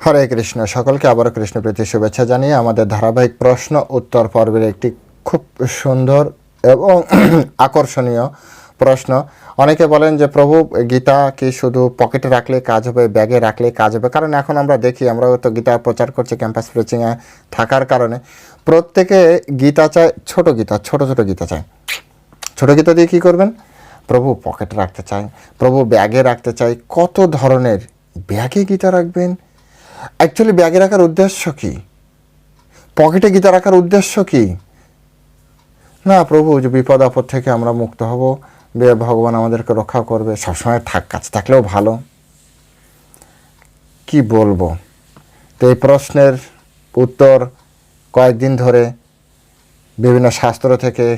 হরে কৃষ্ণ। সকলকে আবারও কৃষ্ণ প্রীতি শুভেচ্ছা জানিয়ে আমাদের ধারাবাহিক প্রশ্ন উত্তর পর্বের একটি খুব সুন্দর এবং আকর্ষণীয় প্রশ্ন। অনেকে বলেন যে, প্রভু, গীতা কি শুধু পকেটে রাখলে কাজ হবে, ব্যাগে রাখলে কাজ হবে? কারণ এখন আমরা দেখি, আমরাও তো গীতা প্রচার করছি ক্যাম্পাস প্রিচিংয়ে থাকার কারণে। প্রত্যেকে গীতা চায়, ছোট গীতা, ছোট ছোট গীতা চায়। ছোট গীতা দিয়ে কী করবেন? প্রভু, পকেটে রাখতে চাই। প্রভু, ব্যাগে রাখতে চাই। কত ধরনের ব্যাগে গীতা রাখবেন? অ্যাকচুয়ালি ব্যাগে রাখার উদ্দেশ্য কি? পকেটে গীতা রাখার উদ্দেশ্য কি? না, প্রভু, যে বিপদ আপদ থেকে আমরা মুক্ত হব ভগবান আমাদেরকে রক্ষা করবে, সবসময় থাক, কাছে থাকলেও ভালো। কি বলব? তো এই প্রশ্নের উত্তর কয়েকদিন ধরে বিভিন্ন শাস্ত্র থেকে,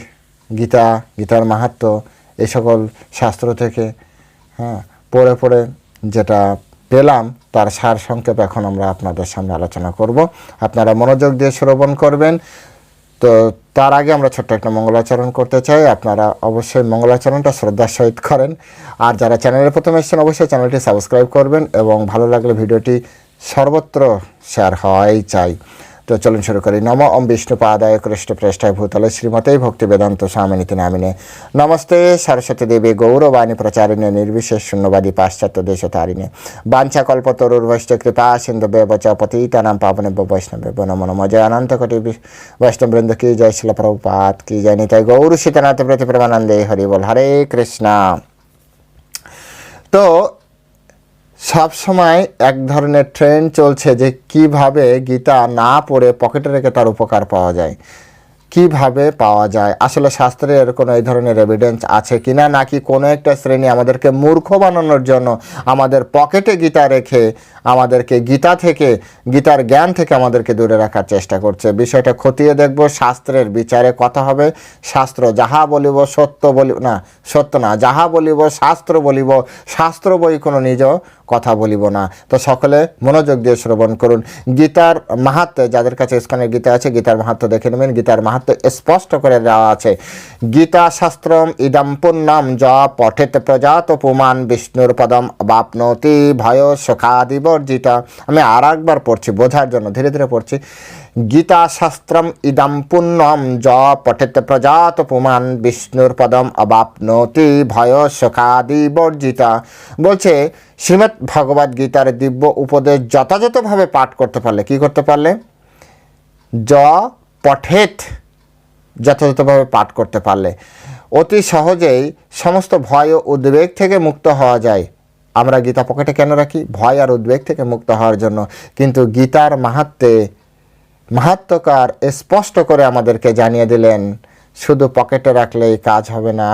গীতা, গীতার মাহাত্ম্য এই সকল শাস্ত্র থেকে হ্যাঁ পড়ে পড়ে যেটা পেলাম, তার সার সংক্ষেপ এখন আমরা আপনাদের সামনে আলোচনা করব। আপনারা মনোযোগ দিয়ে শ্রবণ করবেন। তো তার আগে আমরা ছোট্ট একটা মঙ্গলাচরণ করতে চাই। আপনারা অবশ্যই মঙ্গলাচরণটা শ্রদ্ধার সহিত করেন। আর যারা চ্যানেলে প্রথমে এসেছেন, অবশ্যই চ্যানেলটি সাবস্ক্রাইব করবেন এবং ভালো লাগলে ভিডিওটি সর্বত্র শেয়ার হওয়াই চাই। তো চলুন শুরু করি। নম ওম বিষ্ণু পাদায় কৃষ্ণ প্রেষ্ঠায় ভূতলে শ্রীমতী ভক্তি বেদান্ত স্বামিনীতি নামিনে। নমস্তে সরস্বতী দেবী গৌরবাণী প্রচারিণে নির্বিশেষ শূন্যবাদী পাশ্চাত্য দেশ তারিণে বাঞ্ছা কল্প তরুর্ভষ্ট কৃপা সিন্ধু বেবচ পতিতানাম পাবনে বৈষ্ণবে নম নম। জয় অনন্ত কোটি বি- বৈষ্ণববৃন্দ কি জয় শিল প্রভুপাত, কি জয় নিতাই গৌর শীতনাথ প্রতি প্রেমানন্দে হরি বল, হরে কৃষ্ণ। তো সব সময় এক ধরনের ট্রেন্ড চলছে যে কীভাবে গীতা না পড়ে পকেটে রেখে তার উপকার পাওয়া যায়। কীভাবে পাওয়া যায়? আসলে শাস্ত্রের কোনো এই ধরনের এভিডেন্স আছে কিনা? নাকি কোনো একটা শ্রেণি আমাদেরকে মূর্খ বানানোর জন্য আমাদের পকেটে গীতা রেখে আমাদেরকে গীতা থেকে, গীতার জ্ঞান থেকে আমাদেরকে দূরে রাখার চেষ্টা করছে? বিষয়টা খতিয়ে দেখব, শাস্ত্রের বিচারে কথা হবে। শাস্ত্র যাহা বলিব সত্য বলিব না, সত্য না, যাহা বলিব শাস্ত্র বলিব, শাস্ত্র বই কোনো নিজ কথা বলিব না। তো সকলে মনোযোগ দিয়ে শ্রবণ করুন। গীতার মাহাত্ম, যাদের কাছে স্কানের গীতা আছে, গীতার মাহাত্ম দেখে নেবেন। গীতার মাহাত্ম স্পষ্ট করে দেওয়া আছে। গীতা শাস্ত্রম ইদম পুণ্যম য পঠেত প্রজাত পুমান বিষ্ণুর পদম বাপনতি ভয় সুখাদিবর্জিতা আমি আর একবার পড়ছি, বোঝার জন্য, ধীরে ধীরে পড়ছি। গীতা শাস্ত্রম ইদম পুণ্যম য পঠেত প্রজাত পুমান বিষ্ণুর পদম অবাপনতি ভয় সুখাদিবর্জিতা বলছে শ্রীমৎ ভগবদ গীতার দিব্য উপদেশ যথাযথভাবে পাঠ করতে পারলে কি করতে পারলে? য, পঠেত যথাযথভাবে পাঠ করতে পারলে। অতি সহজেই সমস্ত ভয় ও উদ্বেগ থেকে মুক্ত হওয়া যায়। আমরা গীতা পকেটে কেন রাখি? ভয় আর উদ্বেগ থেকে মুক্ত হওয়ার জন্য। কিন্তু গীতার মাহাত্মে মাহাত্মকার স্পষ্ট করে আমাদেরকে জানিয়ে দিলেন, শুধু পকেটে রাখলেই কাজ হবে না,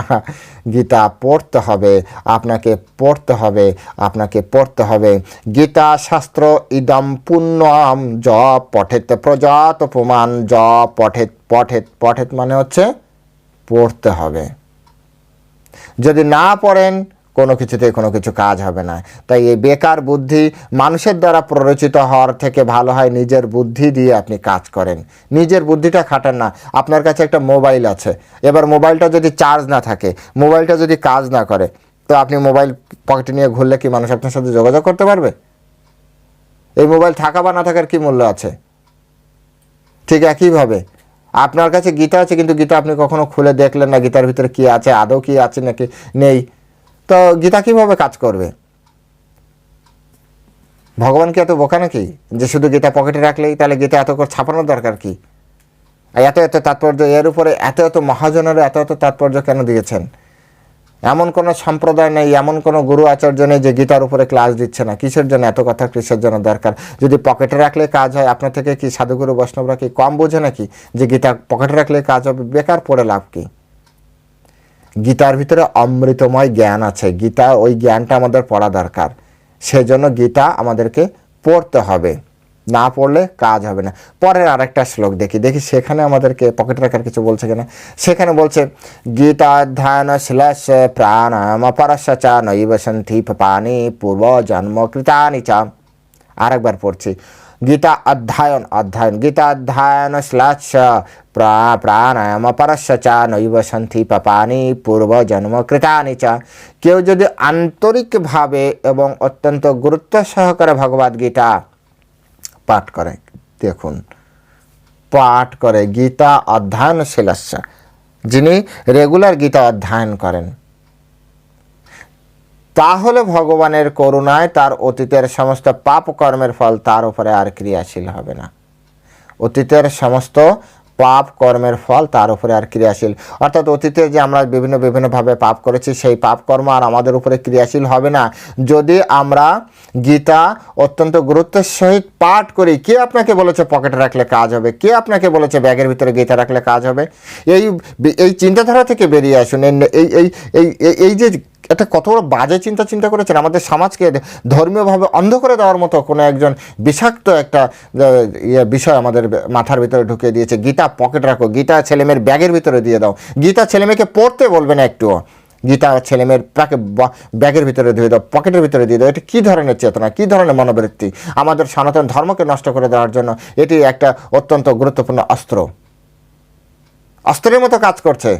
গীতা পড়তে হবে, আপনাকে পড়তে হবে, আপনাকে পড়তে হবে। গীতা শাস্ত্র ইদম পুণ্যম, জ পঠেত প্রজাত প্রমাণ, জ পঠেত পঠেত পঠেত মানে হচ্ছে পড়তে হবে। যদি না পড়েন কোনো কিছুতে কোনো কিছু কাজ হবে না। তাই এই বেকার বুদ্ধি মানুষের দ্বারা প্ররোচিত হওয়ার থেকে ভালো হয় নিজের বুদ্ধি দিয়ে আপনি কাজ করেন। নিজের বুদ্ধিটা খাটান না। আপনার কাছে একটা মোবাইল আছে। এবার মোবাইলটা যদি চার্জ না থাকে, মোবাইলটা যদি কাজ না করে, তো আপনি মোবাইল পকেটে নিয়ে ঘুরলে কি মানুষ আপনার সাথে যোগাযোগ করতে পারবে? এই মোবাইল থাকা বা না থাকার কি মূল্য আছে? ঠিক একইভাবে। আপনার কাছে গীতা আছে, কিন্তু গীতা আপনি কখনো খুলে দেখলেন না? গীতার ভিতরে কি আছে? আদৌ কি আছে নাকি নেই? তো গীতা কীভাবে কাজ করবে? ভগবান কি এত বোকা নাকি? যে শুধু গীতা পকেটে রাখলেই তাহলে গীতা এত করে ছাপানোর দরকার কি? এত এত তাৎপর্য, এর উপরে এত এত মহাজনের এত এত তাৎপর্য কেন দিয়েছেন? এমন কোনো সম্প্রদায় নেই, এমন কোনো গুরু আচার্য নেই যে গীতার উপরে ক্লাস দিচ্ছে না। কিসের জন্য এত কথা কিসের জন্য দরকার? যদি পকেটে রাখলে কাজ হয়, আপনার থেকে কি সাধুগুরু বৈষ্ণবরা কি কম বোঝে নাকি? যে গীতা পকেটে রাখলে কাজ হবে, বেকার পড়ে লাভ কি? গীতার ভিতরে অমৃতময় জ্ঞান আছে। গীতা ওই জ্ঞানটা আমাদের পড়া দরকার। সেজন্য গীতা আমাদেরকে পড়তে হবে। না পড়লে কাজ হবে না। পরের আরেকটা শ্লোক দেখি। দেখি সেখানে আমাদেরকে পকেটে রাখার কিছু বলছে কিনা? সেখানে বলছে গীতাধ্যায়ন শ্লেষ প্রাণায়াম পরশ চা পানি পূর্ব জন্ম কৃতানি চা। আরেকবার পড়ছি। গীতা অধ্যায়ন অধ্যয়ন গীতা অধ্যায়ন শ্লাস প্রাণায়াম পরশ চা নৈব সন্থি পাপানি পূর্ব জন্ম কৃতানি চা কেউ যদি আন্তরিকভাবে এবং অত্যন্ত গুরুত্ব সহকারে ভগবদ গীতা পাঠ করে দেখুন পাঠ করে গীতা অধ্যয়নশীলস্য যিনি রেগুলার গীতা অধ্যয়ন করেন তাহলে ভগবানের করুণায় তার অতীতের সমস্ত পাপ কর্মের ফল তার উপরে আর ক্রিয়াশীল হবে না। অতীতের সমস্ত পাপ কর্মের ফল তার উপরে আর ক্রিয়াশীল। অর্থাৎ অতীতে যে আমরা বিভিন্ন বিভিন্নভাবে পাপ করেছি, সেই পাপ কর্ম আর আমাদের উপরে ক্রিয়াশীল হবে না। যদি আমরা গীতা অত্যন্ত গুরুত্বের সহিত পাঠ করি, কে আপনাকে বলেছে পকেটে রাখলে কাজ হবে? কে আপনাকে বলেছে ব্যাগের ভিতরে গীতা রাখলে কাজ হবে? এই এই চিন্তাধারা থেকে বেরিয়ে আসুন। এই এই এই, এই- যে একটা কত বড় বাজে চিন্তা চিন্তা করেছেন, আমাদের সমাজকে ধর্মীয়ভাবে অন্ধ করে দেওয়ার মতো কোনো একজন বিষাক্ত একটা ইয়ে বিষয় আমাদের মাথার ভিতরে ঢুকিয়ে দিয়েছে। গীতা পকেট রাখো গীতা ছেলেমেয়ের ব্যাগের ভিতরে দিয়ে দাও। গীতা ছেলেমেয়েকে পড়তে বলবে না একটুও। গীতা ছেলেমেয়ের প্যাকে ব্যাগের ভিতরে দিয়ে দাও, পকেটের ভিতরে দিয়ে দাও। এটা কী ধরনের চেতনা, কী ধরনের মনোবৃত্তি? আমাদের সনাতন ধর্মকে নষ্ট করে দেওয়ার জন্য এটি একটা অত্যন্ত গুরুত্বপূর্ণ অস্ত্র। অস্ত্রের মতো কাজ করছে।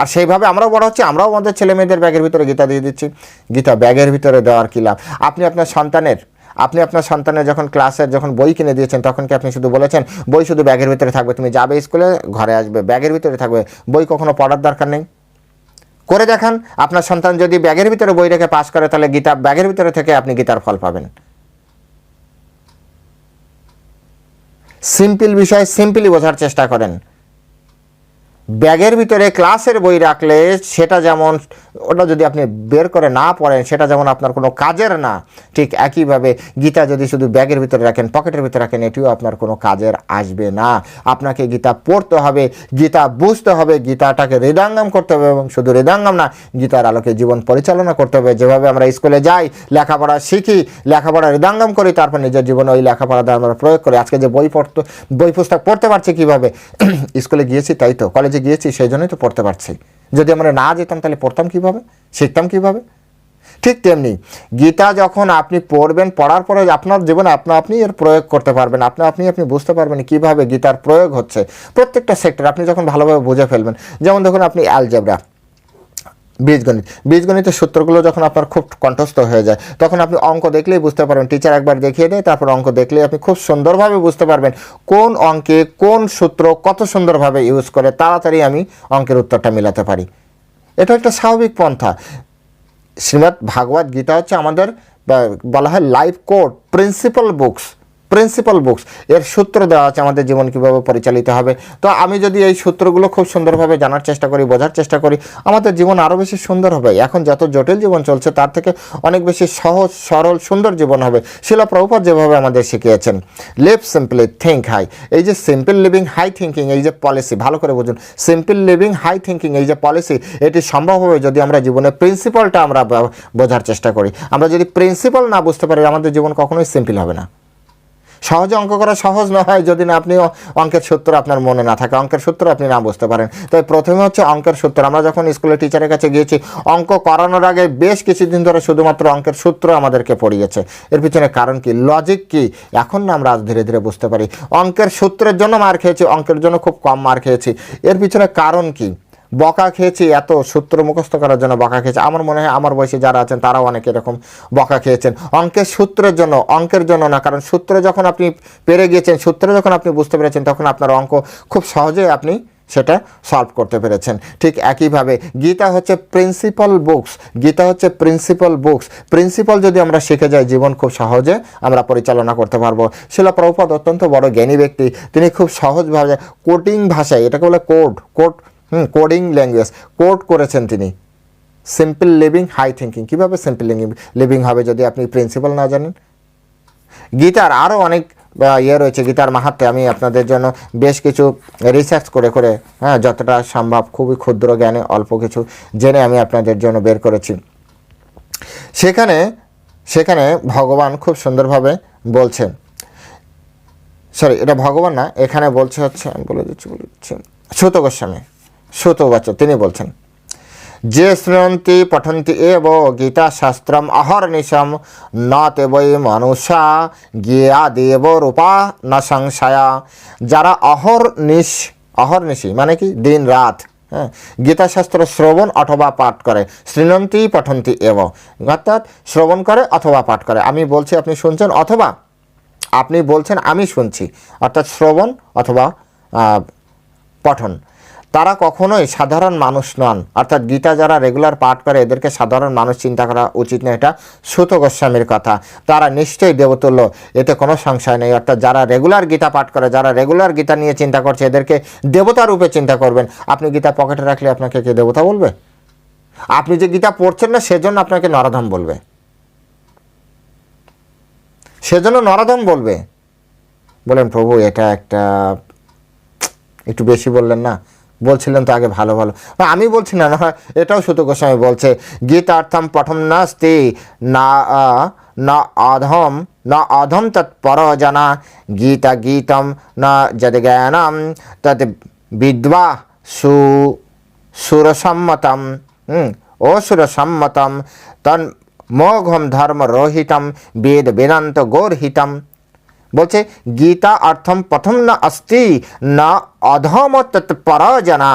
আর সেইভাবে আমরাও বড় হচ্ছে, আমরাও আমাদের ছেলে মেয়েদের ব্যাগের ভিতরে গীতা দিয়ে দিচ্ছি। গীতা ব্যাগের ভিতরে দেওয়ার কী লাভ? আপনি আপনার সন্তানের আপনি আপনার সন্তানের যখন ক্লাসের যখন বই কিনে দিয়েছেন, তখন কি আপনি শুধু বলেছেন, বই শুধু ব্যাগের ভিতরে থাকবে, তুমি যাবে স্কুলে, ঘরে আসবে, ব্যাগের ভিতরে থাকবে, বই কখনো পড়ার দরকার নেই করে দেখান, আপনার সন্তান যদি ব্যাগের ভিতরে বই রেখে পাস করে, তাহলে গীতা, ব্যাগের ভিতরে থেকে আপনি গীতার ফল পাবেন। সিম্পল বিষয়, সিম্পলি বোঝার চেষ্টা করেন। ব্যাগের ভিতরে ক্লাসের বই রাখলে সেটা যেমন, ওটা যদি আপনি বের করে না পড়েন, সেটা যেমন আপনার কোনো কাজের না, ঠিক একইভাবে গীতা যদি শুধু ব্যাগের ভিতরে রাখেন, পকেটের ভিতরে রাখেন, এটিও আপনার কোনো কাজের আসবে না। আপনাকে গীতা পড়তে হবে, গীতা বুঝতে হবে, গীতাটাকে হৃদয়ঙ্গম করতে হবে এবং শুধু হৃদয়ঙ্গম না, গীতার আলোকে জীবন পরিচালনা করতে হবে। যেভাবে আমরা স্কুলে যাই, লেখাপড়া শিখি, লেখাপড়া হৃদয়ঙ্গম করি, তারপর নিজের জীবনে ওই লেখাপড়া দ্বারা আমরা প্রয়োগ করি। আজকে যে বই পড়তে, বই পুস্তক পড়তে পারছি কীভাবে? স্কুলে গিয়েছি, তাই তো? কলেজে গিয়েছি সেই জন্যই তো পড়তে পারছি। যদি আমরা না যেতাম তাহলে পড়তাম কীভাবে? শিখতাম কীভাবে? ঠিক তেমনি গীতা যখন আপনি পড়বেন, পড়ার পরে আপনার জীবনে আপনা আপনি এর প্রয়োগ করতে পারবেন। আপনা আপনি আপনি বুঝতে পারবেন কীভাবে গীতার প্রয়োগ হচ্ছে। প্রত্যেকটা সেক্টর আপনি যখন ভালোভাবে বুঝে ফেলবেন, যেমন দেখুন আপনি অ্যালজেব্রা বীজগণিত। বীজগণিতের সূত্রগুলো যখন আপনার খুব কণ্ঠস্থ হয়ে যায়, তখন আপনি অঙ্ক দেখলেই বুঝতে পারবেন। টিচার একবার দেখিয়ে দেয়, তারপর অঙ্ক দেখলেই আপনি খুব সুন্দরভাবে বুঝতে পারবেন কোন অঙ্কে কোন সূত্র কত সুন্দরভাবে ইউজ করে। তাড়াতাড়ি আমি অঙ্কের উত্তরটা মেলাতে পারি। এটা একটা স্বাভাবিক পন্থা। শ্রীমৎ ভাগবত গীতা হচ্ছে আমাদের বলা হয় life code principle books principle books এর সূত্র দেওয়া আছে আমাদের জীবন কীভাবে পরিচালিত হবে। তো আমি যদি এই সূত্রগুলো খুব সুন্দরভাবে জানার চেষ্টা করি, বোঝার চেষ্টা করি, আমাদের জীবন আরও বেশি সুন্দর হবে। এখন যত জটিল জীবন চলছে, তার থেকে অনেক বেশি সহজ, সরল, সুন্দর জীবন হবে। শিলা প্রভুপাত যেভাবে আমাদের শিখিয়েছেন লিভ সিম্পলি থিঙ্ক হাই এই যে সিম্পল লিভিং হাই থিঙ্কিং এই যে পলিসি ভালো করে বুঝুন। সিম্পল লিভিং হাই থিঙ্কিং এই যে পলিসি এটি সম্ভব হবে যদি আমরা জীবনের প্রিন্সিপালটা আমরা বোঝার চেষ্টা করি। আমরা যদি প্রিন্সিপাল না বুঝতে পারি, আমাদের জীবন কখনোই সিম্পল হবে না। সহজে অঙ্ক করা সহজ না হয় যদি না আপনি অঙ্কের সূত্র আপনার মনে না থাকে। অঙ্কের সূত্র আপনি না বুঝতে পারেন। তাই প্রথমে হচ্ছে অঙ্কের সূত্র। আমরা যখন স্কুলে টিচারের কাছে গিয়েছি, অঙ্ক করানোর আগে বেশ কিছুদিন ধরে শুধুমাত্র অঙ্কের সূত্র আমাদেরকে পড়িয়েছে। এর পিছনে কারণ কি? লজিক কি? এখন না আমরা আজ ধীরে ধীরে বুঝতে পারি। অঙ্কের সূত্রের জন্য মার খেয়েছি, অঙ্কের জন্য খুব কম মার খেয়েছি। এর পিছনে কারণ কি? বকা খেয়েছি, এত সূত্র মুখস্থ করার জন্য বকা খেয়েছি। আমার মনে হয় আমার বয়সে যারা আছেন, তারাও অনেক এরকম বকা খেয়েছেন। অঙ্কের সূত্রের জন্য, অঙ্কের জন্য না, কারণ সূত্র যখন আপনি পেরে গিয়েছেন, সূত্র যখন আপনি বুঝতে পেরেছেন, তখন আপনার অঙ্ক খুব সহজেই আপনি সেটা সলভ করতে পেরেছেন। ঠিক একইভাবে গীতা হচ্ছে প্রিন্সিপাল বুকস গীতা হচ্ছে প্রিন্সিপাল বুকস প্রিন্সিপাল যদি আমরা শিখে যাই, জীবন খুব সহজে আমরা পরিচালনা করতে পারব। শিলা প্রভুপাদ অত্যন্ত বড় জ্ঞানী ব্যক্তি। তিনি খুব সহজভাবে কোডিং ভাষায়, এটাকে বলে code code hmm coding language code করেছেন তিনি। সিম্পল লিভিং হাই থিঙ্কিং কীভাবে সিম্পল লিভিং হবে যদি আপনি প্রিন্সিপাল না জানেন? গীতার আরও অনেক ইয়ে রয়েছে গীতার মাহাত্মে। আমি আপনাদের জন্য বেশ কিছু রিসার্চ করে করে হ্যাঁ যতটা সম্ভব খুবই ক্ষুদ্র জ্ঞানে অল্প কিছু জেনে আমি আপনাদের জন্য বের করেছি। সেখানে সেখানে ভগবান খুব সুন্দরভাবে বলছেন। সরি এটা ভগবান না, এখানে বলছে হচ্ছে, আমি বলে দিচ্ছি বলে দিচ্ছি। সুত গোস্বামী সুত তিনি বলছেন, যে শৃণন্তি পঠন্তি এব গীতা শাস্ত্রম অহর্নিশম ন তে বৈ মনুষা গিয়া দেব রূপা ন সংশয়া। যারা অহর্নিশ অহর্নিশি মানে কি? দিন রাত হ্যাঁ গীতাশাস্ত্র শ্রবণ অথবা পাঠ করে শৃণন্তি পঠন্তি এব, অর্থাৎ শ্রবণ করে অথবা পাঠ করে। আমি বলছি, আপনি শুনছেন অথবা আপনি বলছেন, আমি শুনছি, অর্থাৎ শ্রবণ অথবা পঠন। তারা কখনোই সাধারণ মানুষ নন। অর্থাৎ গীতা যারা রেগুলার পাঠ করে, এদেরকে সাধারণ মানুষ চিন্তা করা উচিত নয় এটা সুত গোস্বামীর কথা। তারা নিশ্চয়ই দেবতুল্য, এতে কোনো সংশয় নেই। অর্থাৎ যারা রেগুলার গীতা পাঠ করে, যারা রেগুলার গীতা নিয়ে চিন্তা করছে, এদেরকে দেবতা রূপে চিন্তা করবেন। আপনি গীতা পকেটে রাখলে আপনাকে কে দেবতা বলবে? আপনি যে গীতা পড়ছেন না, সেজন্য আপনাকে নরধাম বলবে। সেজন্য নরধাম বলবে। বলেন, প্রভু, এটা একটা একটু বেশি বললেন না? বলছিলেন তো আগে ভালো ভালো। আমি বলছি না না, এটাও সুতো গোস্বামী বলছে। গীতার্থম পঠম নাস্তি, না না অধম না অধম তৎপর জানা গীতা গীতম না যদ জ্ঞানম তদ বিদ্বা সু, সুরসম্মতম অসুরসম্মতম, তন মোঘম ধর্ম রোহিতম, বেদ বেদান্ত গৌরহিতম। বলছে, গীতা অর্থম প্রথম না অস্তি, না অধম তৎপর জানা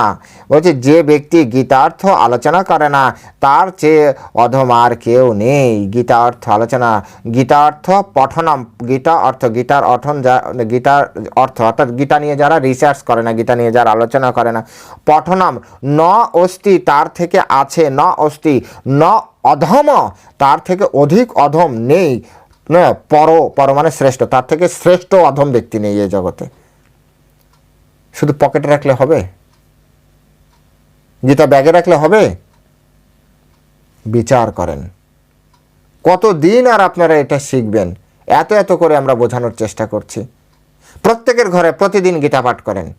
বলছে, যে ব্যক্তি গীতার্থ আলোচনা করে না, তার চেয়ে অধম আর কেউ নেই। গীতা অর্থ আলোচনা, গীতা অর্থ পঠনম, গীতা অর্থ গীতার অর্থন যা, গীতার অর্থ, অর্থাৎ গীতা নিয়ে যারা রিসার্চ করে না, গীতা নিয়ে যারা আলোচনা করে না, পঠনম, ন অস্তি তার থেকে আছে, ন অস্তি, ন অধম তার থেকে অধিক অধম নেই। না, পর পর মানে শ্রেষ্ঠ। তার থেকে শ্রেষ্ঠ অধম ব্যক্তি নেই এই জগতে। শুধু পকেটে রাখলে হবে? গীতা ব্যাগে রাখলে হবে? বিচার করেন। কতদিন আর আপনারা এটা শিখবেন? এত এত করে আমরা বোঝানোর চেষ্টা করছি। প্রত্যেকের ঘরে প্রতিদিন গীতা পাঠ করেন।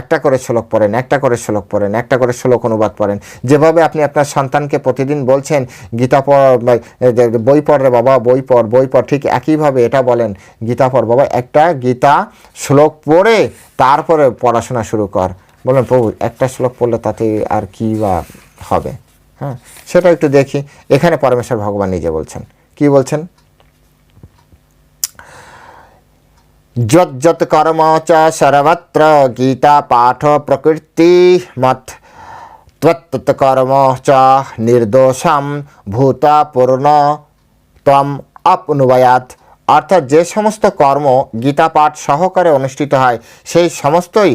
একটা করে শ্লোক পড়েন, একটা করে শ্লোক পড়েন, একটা করে শ্লোক অনুবাদ পড়েন। যেভাবে আপনি আপনার সন্তানকে প্রতিদিন বলছেন, গীতা বই পড় রে বাবা, বই পড় বই পড়, ঠিক একইভাবে এটা বলেন, গীতা পড়, বাবা, একটা গীতা শ্লোক পড়ে তারপরে পড়াশোনা শুরু কর। বলেন প্রভু, একটা শ্লোক পড়লে তাতে আর কি বা হবে? হ্যাঁ সেটা একটু দেখি। এখানে পরমেশ্বর ভগবান নিজে বলছেন। কি বলছেন? যজ্জত কর্ম চ সর্বত্র গীতা পাঠ প্রকৃতি মত ত্বত্তৎ কর্ম চ নির্দোষম ভূতা পূর্ণ তম আপনুবয়াত অর্থাৎ যে সমস্ত কর্ম গীতা পাঠ সহকারে অনুষ্ঠিত হয়, সেই সমস্তই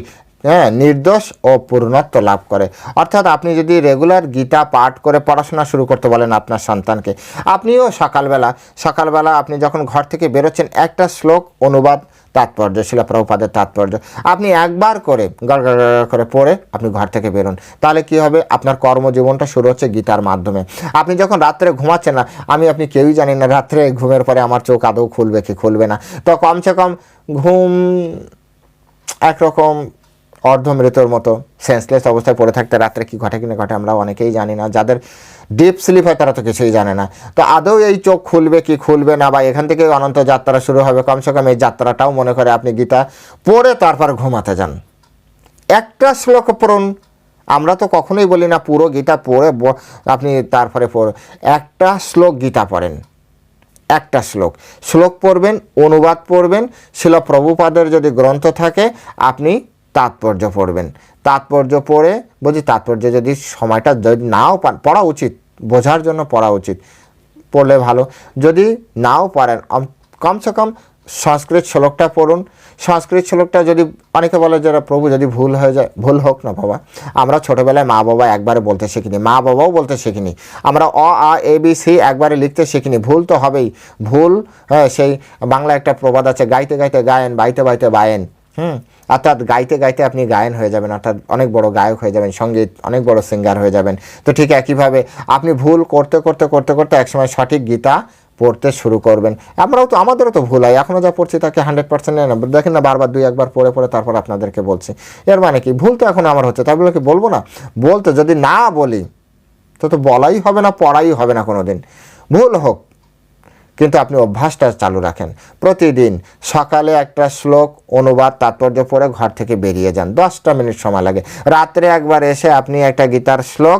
হ্যাঁ নির্দোষ ও পূর্ণত্ব লাভ করে। অর্থাৎ আপনি যদি রেগুলার গীতা, পাঠ করে পড়াশোনা শুরু করতে বলেন আপনার সন্তানকে, আপনিও সকালবেলা সকালবেলা আপনি যখন ঘর থেকে বেরোচ্ছেন, একটা শ্লোক, অনুবাদ, তাৎপর্য, শিলা প্রভুপাদের তাৎপর্য। আপনি একবার করে গড় করে পড়ে আপনি ঘর থেকে বেরোন। তাহলে কি হবে? আপনার কর্মজীবনটা শুরু হচ্ছে গীতার মাধ্যমে। আপনি যখন রাত্রে ঘুমাচ্ছেন না, আমি, আপনি কেউই জানি না, রাত্রে ঘুমের পরে আমার চোখ আদৌ খুলবে কি খুলবে না। তো কমসে কম ঘুম একরকম অর্ধমৃতর মতো সেন্সলেস অবস্থায় পড়ে থাকতে রাত্রে কি ঘটে কিনা ঘটে আমরা অনেকেই জানি না। যাদের ডিপ স্লিপ হয় তারা তো কিছুই জানে না। তো আদৌ এই চোখ খুলবে কি খুলবে না বা এখান থেকে অনন্ত যাত্রা শুরু হবে, কমসে কম এই যাত্রাটাও মনে করে আপনি গীতা পড়ে তারপর ঘুমাতে যান। একটা শ্লোক পড়ুন, আমরা তো কখনোই বলি না পুরো গীতা পড়ে আপনি তারপরে পড় একটা শ্লোক গীতা পড়েন, একটা শ্লোক। শ্লোক পড়বেন, অনুবাদ পড়বেন শিল প্রভুপাদের যদি গ্রন্থ থাকে, আপনি তাৎপর্য পড়বেন। তাৎপর্য পড়ে বলছি, তাৎপর্য যদি সময়টা যদি নাও পড়া উচিত, বোঝার জন্য পড়া উচিত, পড়লে ভালো। যদি নাও পারেন কমসে কম সংস্কৃত শ্লোকটা পড়ুন। সংস্কৃত শ্লোকটা যদি, অনেকে বলে যারা প্রভু, যদি ভুল হয়ে যায়, ভুল হোক না বাবা। আমরা ছোটোবেলায় মা বাবা একবারে বলতে শিখিনি, মা বাবাও বলতে শিখিনি। আমরা অ, আ, এ, বি, সি একবারে লিখতে শিখিনি, ভুল তো হবেই। ভুল হ্যাঁ সেই বাংলা একটা প্রবাদ আছে, গাইতে গাইতে, গায়েন, বাইতে বাইতে, বায়েন। হুম, অর্থাৎ গাইতে গাইতে আপনি গায়ন হয়ে যাবেন, অর্থাৎ অনেক বড় গায়ক হয়ে যাবেন, সংগীত, অনেক বড় সিঙ্গার হয়ে যাবেন। তো ঠিক একইভাবে আপনি ভুল করতে করতে করতে করতে একসময় সঠিক গীতা পড়তে শুরু করবেন। আমরাও তো, আমাদেরও তো ভুল হয় এখনও যা পড়ছি তাকে হান্ড্রেড পার্সেন্ট নেয় না দেখেন না, বারবার দুই, একবার পড়ে পড়ে তারপর আপনাদেরকে বলছি। এর মানে কি? ভুল তো এখন আমার হচ্ছে, তাই বলে কি বলব না? বলতে যদি না বলি, তো তো বলাই হবে না, পড়াই হবে না কোনো দিন ভুল হোক কিন্তু আপনি অভ্যাসটা চালু রাখেন। প্রতিদিন সকালে একটা শ্লোক, অনুবাদ, তাৎপর্য পড়ে ঘর থেকে বেরিয়ে যান। দশটা মিনিট সময় লাগে। রাত্রে একবার এসে আপনি একটা গীতার শ্লোক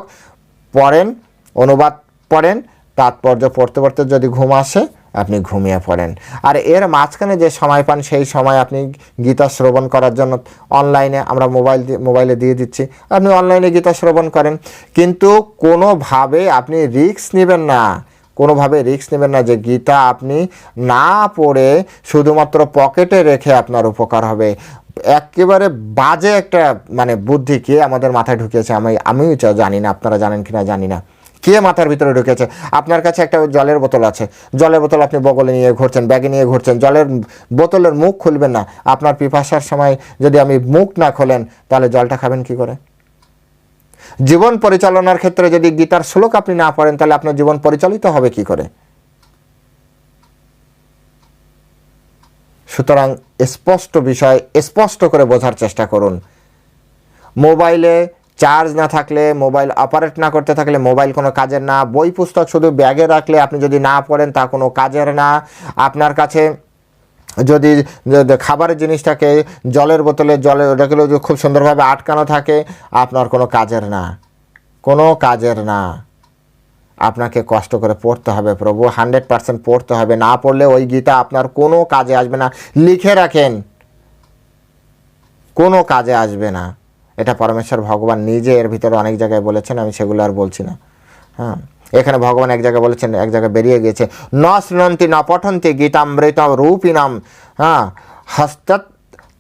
পড়েন, অনুবাদ পড়েন, তাৎপর্য পড়তে পড়তে যদি ঘুম আসে, আপনি ঘুমিয়ে পড়েন। আর এর মাঝখানে যে সময় পান, সেই সময় আপনি গীতা শ্রবণ করার জন্য অনলাইনে আমরা মোবাইল মোবাইলে দিয়ে দিচ্ছি। আপনি অনলাইনে গীতা শ্রবণ করেন। কিন্তু কোনোভাবে আপনি রিস্ক নেবেন না। কোনোভাবে রিস্ক নেবেন না যে গীতা আপনি না পড়ে শুধুমাত্র পকেটে রেখে আপনার উপকার হবে। একেবারে বাজে একটা মানে বুদ্ধি কে আমাদের মাথায় ঢুকিয়েছে আমি, আমিও জানি না, আপনারা জানেন কি না জানি না। কে মাথার ভিতরে ঢুকেছে? আপনার কাছে একটা জলের বোতল আছে। জলের বোতল আপনি বগলে নিয়ে ঘুরছেন, ব্যাগে নিয়ে ঘুরছেন, জলের বোতলের মুখ খুলবেন না। আপনার পিপাসার সময় যদি আমি মুখ না খোলেন, তাহলে জলটা খাবেন কি করে? জীবন পরিচালনার ক্ষেত্রে যদি গীতার শ্লোক আপনি না পড়েন, তাহলে আপনার জীবন পরিচালিত হবে কি করে? সুতরাং স্পষ্ট বিষয়, স্পষ্ট করে বোঝার চেষ্টা করুন। মোবাইলে চার্জ না থাকলে, মোবাইল অপারেট না করতে থাকলে, মোবাইল কোনো কাজের না। বই, পুস্তক শুধু ব্যাগে রাখলে আপনি যদি না পড়েন, তা কোনো কাজের না। আপনার কাছে যদি খাবারের জিনিসটাকে জলের বোতলে জলে ওটাগুলো খুব সুন্দরভাবে আটকানো থাকে, আপনার কোনো কাজের না। কোনো কাজের না। আপনাকে কষ্ট করে পড়তে হবে প্রভু, হান্ড্রেড পার্সেন্ট পড়তে হবে। না পড়লে ওই গীতা আপনার কোনো কাজে আসবে না। লিখে রাখেন। কোনো কাজে আসবে না। এটা পরমেশ্বর ভগবান নিজে এর ভিতরে অনেক জায়গায় বলেছেন, আমি সেগুলো আর বলছি না। হ্যাঁ। এখানে ভগবান এক জায়গায় বলেছেন, এক জায়গায় বেরিয়ে গিয়েছে। ন শৃণন্তি ন পঠন্তি গীতামৃত রূপিনাম হ্যাঁ হস্ত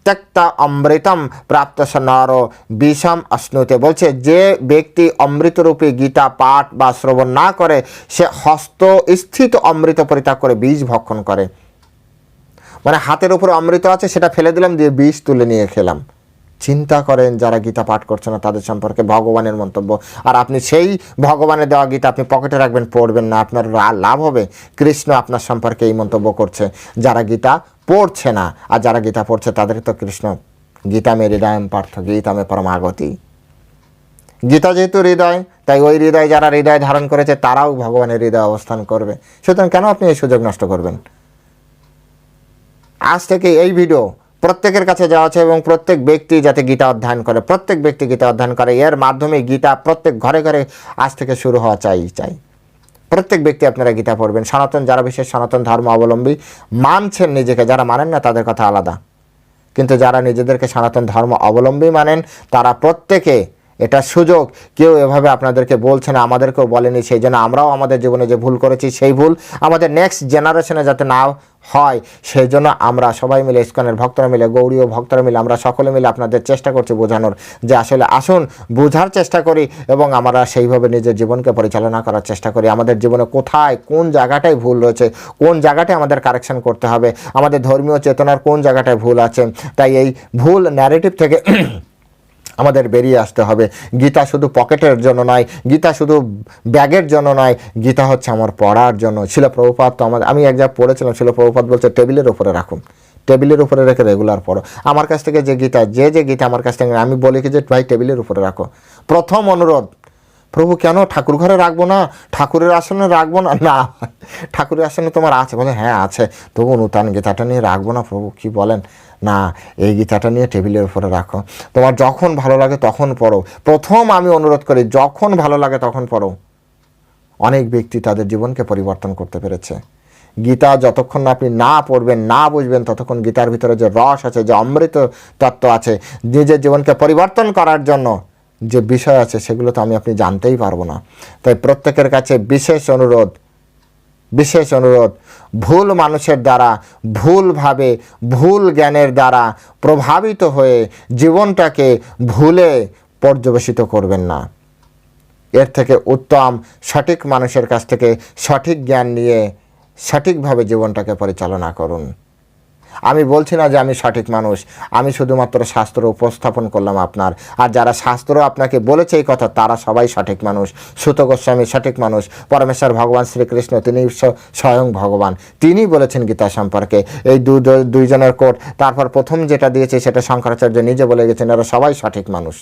ত্যক্তা অমৃতম প্রাপ্ত নর বিষম অশ্নুতে। বলছে, যে ব্যক্তি অমৃতরূপী গীতা পাঠ বা শ্রবণ না করে, সে হস্ত স্থিত অমৃত পরিত্যাগ করে বীজ ভক্ষণ করে। মানে হাতের উপরে অমৃত আছে, সেটা ফেলে দিলাম, দিয়ে বিষ তুলে নিয়ে খেলাম। চিন্তা করেন যারা গীতা পাঠ করছে না, তাদের সম্পর্কে ভগবানের মন্তব্য। আর আপনি সেই ভগবানের দেওয়া গীতা আপনি পকেটে রাখবেন, পড়বেন না, আপনার লাভ হবে। কৃষ্ণ আপনার সম্পর্কে এই মন্তব্য করছে। যারা গীতা পড়ছে না, আর যারা গীতা পড়ছে, তাদের তো কৃষ্ণ, গীতা মে হৃদয় পার্থ, গীতা মে পরমাগতি। গীতা যেহেতু হৃদয়, তাই ওই হৃদয় যারা হৃদয় ধারণ করেছে, তারাও ভগবানের হৃদয় অবস্থান করবে। সুতরাং কেন আপনি এই সুযোগ নষ্ট করবেন? আজ থেকে এই ভিডিও প্রত্যেকের কাছে যাওয়া আছে এবং প্রত্যেক ব্যক্তি যাতে গীতা অধ্যয়ন করে, প্রত্যেক ব্যক্তি গীতা অধ্যয়ন করে, এর মাধ্যমে গীতা প্রত্যেক ঘরে ঘরে আজ থেকে শুরু হওয়া চাই চাই। প্রত্যেক ব্যক্তি আপনারা গীতা পড়বেন। সনাতন যারা বিশেষ সনাতন ধর্ম অবলম্বী, মানছেন নিজেকে, যারা মানেন না তাদের কথা আলাদা। কিন্তু যারা নিজেদেরকে সনাতন ধর্ম অবলম্বী মানেন, তারা প্রত্যেকে এটা সুযোগ। কেউ এভাবে আপনাদেরকে বলছে না, আমাদেরকেও বলেনি, সেই জন্য আমরাও আমাদের জীবনে যে ভুল করেছি, সেই ভুল আমাদের নেক্সট জেনারেশনে যাতে না হয়, সেই জন্য আমরা সবাই মিলে, ইস্কনের ভক্তরা মিলে, গৌরীয় ভক্তরা মিলে, আমরা সকলে মিলে আপনাদের চেষ্টা করছি বোঝানোর, যে আসলে আসুন, বোঝার চেষ্টা করি এবং আমরা সেইভাবে নিজের জীবনকে পরিচালনা করার চেষ্টা করি। আমাদের জীবনে কোথায়, কোন জায়গাটায় ভুল রয়েছে, কোন জায়গাটায় আমাদের কারেকশন করতে হবে, আমাদের ধর্মীয় চেতনার কোন জায়গাটায় ভুল আছে, তাই এই ভুল ন্যারেটিভ থেকে আমাদের বেরিয়ে আসতে হবে। গীতা শুধু পকেটের জন্য নয়, গীতা শুধু ব্যাগের জন্য নয়, গীতা হচ্ছে আমার পড়ার জন্য। ছিল প্রভুপাত তো আমাদের, আমি এক জায়গায় পড়েছিলাম ছিল প্রভুপাত বলছে, টেবিলের উপরে রাখুন। টেবিলের উপরে রেখে রেগুলার পড়ো। আমার কাছ থেকে যে গীতা, যে যে গীতা আমার কাছ থেকে, আমি বলি কি যে, ভাই, টেবিলের উপরে রাখো। প্রথম অনুরোধ, প্রভু, কেন ঠাকুর ঘরে রাখব না? ঠাকুরের আসনে রাখব না? না, ঠাকুরের আসনে তোমার আছে। বলে হ্যাঁ আছে। তবু নূতন গীতাটা নিয়ে রাখব না প্রভু, কি বলেন? না, এই গীতাটা নিয়ে টেবিলের উপরে রাখো। তোমার যখন ভালো লাগে তখন পড়ো। প্রথম আমি অনুরোধ করি, যখন ভালো লাগে তখন পড়ো। অনেক ব্যক্তি তাদের জীবনকে পরিবর্তন করতে পেরেছে। গীতা যতক্ষণ আপনি না পড়বেন, না বুঝবেন, ততক্ষণ গীতার ভিতরে যে রস আছে, যে অমৃত তত্ত্ব আছে, নিজের জীবনকে পরিবর্তন করার জন্য যে বিষয় আছে, সেগুলো তো আমি আপনি জানতেই পারব না। তাই প্রত্যেকের কাছে বিশেষ অনুরোধ বিশেষ অনুরোধ ভুল মানুষের দ্বারা, ভুলভাবে, ভুল জ্ঞানের দ্বারা প্রভাবিত হয়ে জীবনটাকে ভুলে পর্যবেসিত করবেন না। এর থেকে উত্তম সঠিক মানুষের কাছ থেকে সঠিক জ্ঞান নিয়ে সঠিকভাবে জীবনটাকে পরিচালনা করুন। আমি বলছি না যে আমি সঠিক মানুষ, আমি শুধুমাত্র শাস্ত্র উপস্থাপন করলাম আপনার। আর যারা শাস্ত্র আপনাকে বলেছে এই কথা, তারা সবাই সঠিক মানুষ। সুত গোস্বামী সঠিক মানুষ, পরমেশ্বর ভগবান শ্রীকৃষ্ণ, তিনি স্বয়ং ভগবান। তিনি বলেছেন গীতা সম্পর্কে। এই দুইজনের কোট, তারপর প্রথম যেটা দিয়েছে সেটা শঙ্করাচার্য নিজে বলে গেছেন, এরা সবাই সঠিক মানুষ।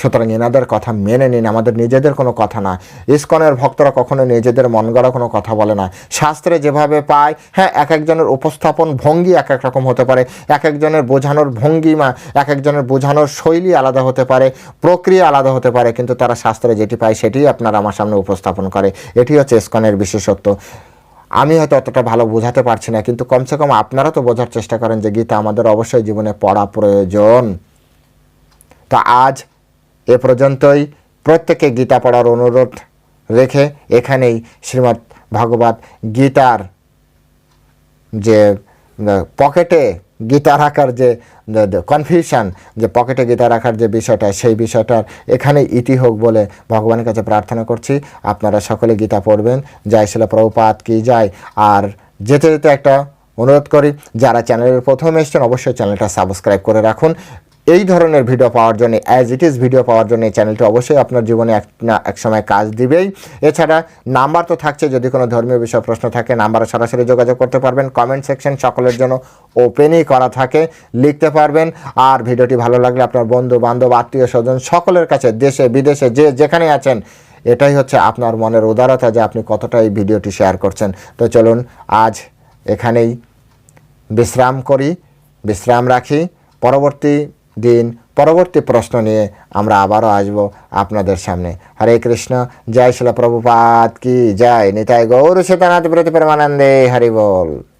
সুতরাং এনাদের কথা মেনে নিন, আমাদের নিজেদের কোনো কথা না। ইস্কনের ভক্তরা কখনো নিজেদের মন গড়া কোনো কথা বলে না। শাস্ত্রে যেভাবে পায় হ্যাঁ এক একজনের উপস্থাপন ভঙ্গি এক এক রকম হতে পারে। এক একজনের বোঝানোর ভঙ্গিমা, এক একজনের বোঝানোর শৈলী আলাদা হতে পারে, প্রক্রিয়া আলাদা হতে পারে, কিন্তু তারা শাস্ত্রে যেটি পায় সেটি আপনার আমার সামনে উপস্থাপন করে। এটি হচ্ছে ইস্কনের বিশেষত্ব। আমি হয়তো অতটা ভালো বোঝাতে পারছি না, কিন্তু কমসে কম আপনারা তো বোঝার চেষ্টা করেন যে গীতা আমাদের অবশ্যই জীবনে পড়া প্রয়োজন। তা আজ এ পর্যন্তই। প্রত্যেকে গীতা পড়ার অনুরোধ রেখে এখানেই শ্রীমৎ ভাগবত গীতার যে পকেটে গীতা রাখার যে কনফিউশন যে পকেটে গীতা রাখার যে বিষয়টা, সেই বিষয়টার এখানে ইতি হোক বলে ভগবানের কাছে প্রার্থনা করছি। আপনারা সকলে গীতা পড়বেন। যাই শিল প্রভুপাত কি যায় আর যেতে যেতে একটা অনুরোধ করি, যারা চ্যানেলের প্রথম এসছেন, অবশ্যই চ্যানেলটা সাবস্ক্রাইব করে রাখুন। এই ধরনের ভিডিও পাওয়ার জন্য অ্যাজ ইট ইজ ভিডিও পাওয়ার জন্য এই চ্যানেলটি অবশ্যই আপনার জীবনে এক না এক সময় কাজ দিবেই। এছাড়া নাম্বার তো থাকছে, যদি কোনো ধর্মীয় বিষয় প্রশ্ন থাকে নাম্বারে সরাসরি যোগাযোগ করতে পারবেন। কমেন্ট সেকশন সকলের জন্য ওপেনই করা থাকে, লিখতে পারবেন। আর ভিডিওটি ভালো লাগলে আপনার বন্ধু, বান্ধব, আত্মীয়, স্বজন সকলের কাছে, দেশে, বিদেশে, যে যেখানে আছেন, এটাই হচ্ছে আপনার মনের উদারতা যে আপনি কতটা এই ভিডিওটি শেয়ার করছেন। তো চলুন, আজ এখানেই বিশ্রাম করি, বিশ্রাম রাখি। পরবর্তী দিন। পরবর্তী প্রশ্ন নিয়ে আমরা আবারও আসব আপনাদের সামনে। হরে কৃষ্ণ, জয় শিলা প্রভুপাত কি জয়। নিতাই গৌর সীতানাথ প্রতি প্রেমানন্দে হরি বল।